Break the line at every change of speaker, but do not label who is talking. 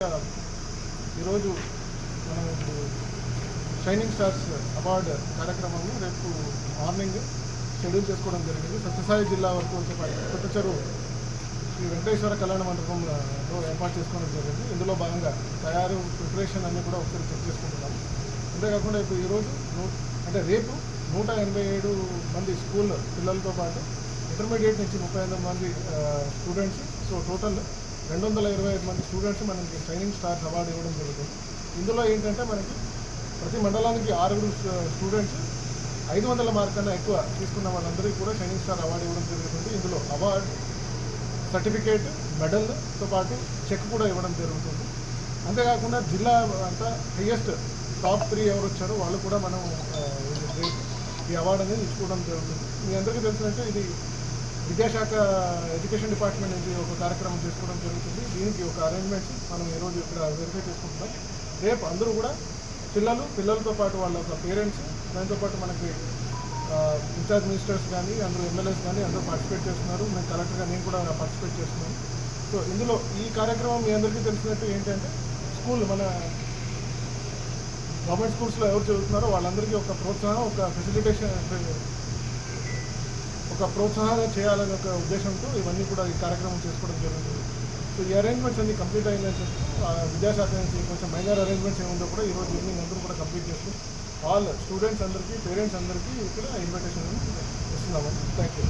ఈరోజు మనం ఇప్పుడు షైనింగ్ స్టార్స్ అవార్డు కార్యక్రమాన్ని రేపు మార్నింగ్ షెడ్యూల్ చేసుకోవడం జరిగింది. సత్యసాయి జిల్లా వరకు వచ్చే కొత్త చెరువు శ్రీ వెంకటేశ్వర కళ్యాణ మండపంలో ఏర్పాటు చేసుకోవడం జరిగింది. ఇందులో భాగంగా తయారు ప్రిపరేషన్ అన్నీ కూడా ఒకసారి చెక్ చేసుకుంటున్నాం. అంతేకాకుండా ఇప్పుడు ఈరోజు నూ- అంటే రేపు నూట ఎనభై ఏడు మంది స్కూల్ పిల్లలతో పాటు ఇంటర్మీడియట్ నుంచి ముప్పై ఎనిమిది మంది స్టూడెంట్స్ సో టోటల్ రెండు వందల ఇరవై ఐదు మంది స్టూడెంట్స్ మనకి ట్రైనింగ్ స్టార్స్ అవార్డు ఇవ్వడం జరుగుతుంది. ఇందులో ఏంటంటే మనకి ప్రతి మండలానికి ఆరుగురు స్టూడెంట్స్ ఐదు వందల మార్క్ కన్నా ఎక్కువ తీసుకున్న వాళ్ళందరికీ కూడా షైనింగ్ స్టార్ అవార్డు ఇవ్వడం జరుగుతుంది. ఇందులో అవార్డు సర్టిఫికేట్ మెడల్తో పాటు చెక్ కూడా ఇవ్వడం జరుగుతుంది. అంతేకాకుండా జిల్లా అంతా హైయెస్ట్ టాప్ త్రీ ఎవరు వచ్చారో వాళ్ళు కూడా మనం ఈ అవార్డు అనేది ఇచ్చుకోవడం జరుగుతుంది. మీ అందరికీ తెలిసినట్టు ఇది విద్యాశాఖ ఎడ్యుకేషన్ డిపార్ట్మెంట్ నుంచి ఒక కార్యక్రమం చేసుకోవడం జరుగుతుంది. దీనికి ఒక అరేంజ్మెంట్స్ మనం ఈరోజు ఇక్కడ వెరిఫై చేసుకుంటున్నాం. రేపు అందరూ కూడా పిల్లలు పిల్లలతో పాటు వాళ్ళ యొక్క పేరెంట్స్ దాంతోపాటు మనకి ఇన్ఛార్జ్ మినిస్టర్స్ కానీ అందరూ ఎమ్మెల్యేస్ కానీ అందరూ పార్టిసిపేట్ చేస్తున్నారు. మేము కలెక్టర్గా నేను కూడా పార్టిసిపేట్ చేస్తున్నాను. సో ఇందులో ఈ కార్యక్రమం మీ అందరికీ తెలిసినట్టు ఏంటంటే స్కూల్ మన గవర్నమెంట్ స్కూల్స్లో ఎవరు చదువుతున్నారో వాళ్ళందరికీ ఒక ప్రోత్సాహం ఒక ఫెసిలిటేషన్ ఒక ప్రోత్సాహం చేయాలనే ఒక ఉద్దేశంతో ఇవన్నీ కూడా ఈ కార్యక్రమం చేసుకోవడం జరుగుతుంది సో ఈ అరేంజ్మెంట్స్ అన్ని కంప్లీట్ అయ్యిందని ఆ విద్యాశాఖ నుంచి కొంచెం మైనర్ అరేంజ్మెంట్స్ ఏముందో కూడా ఈరోజు ఈవినింగ్ అందరూ కూడా కంప్లీట్ చేస్తూ ఆల్ స్టూడెంట్స్ అందరికీ పేరెంట్స్ అందరికీ ఇక్కడ ఇన్విటేషన్ ఇస్తున్నాము. Thank you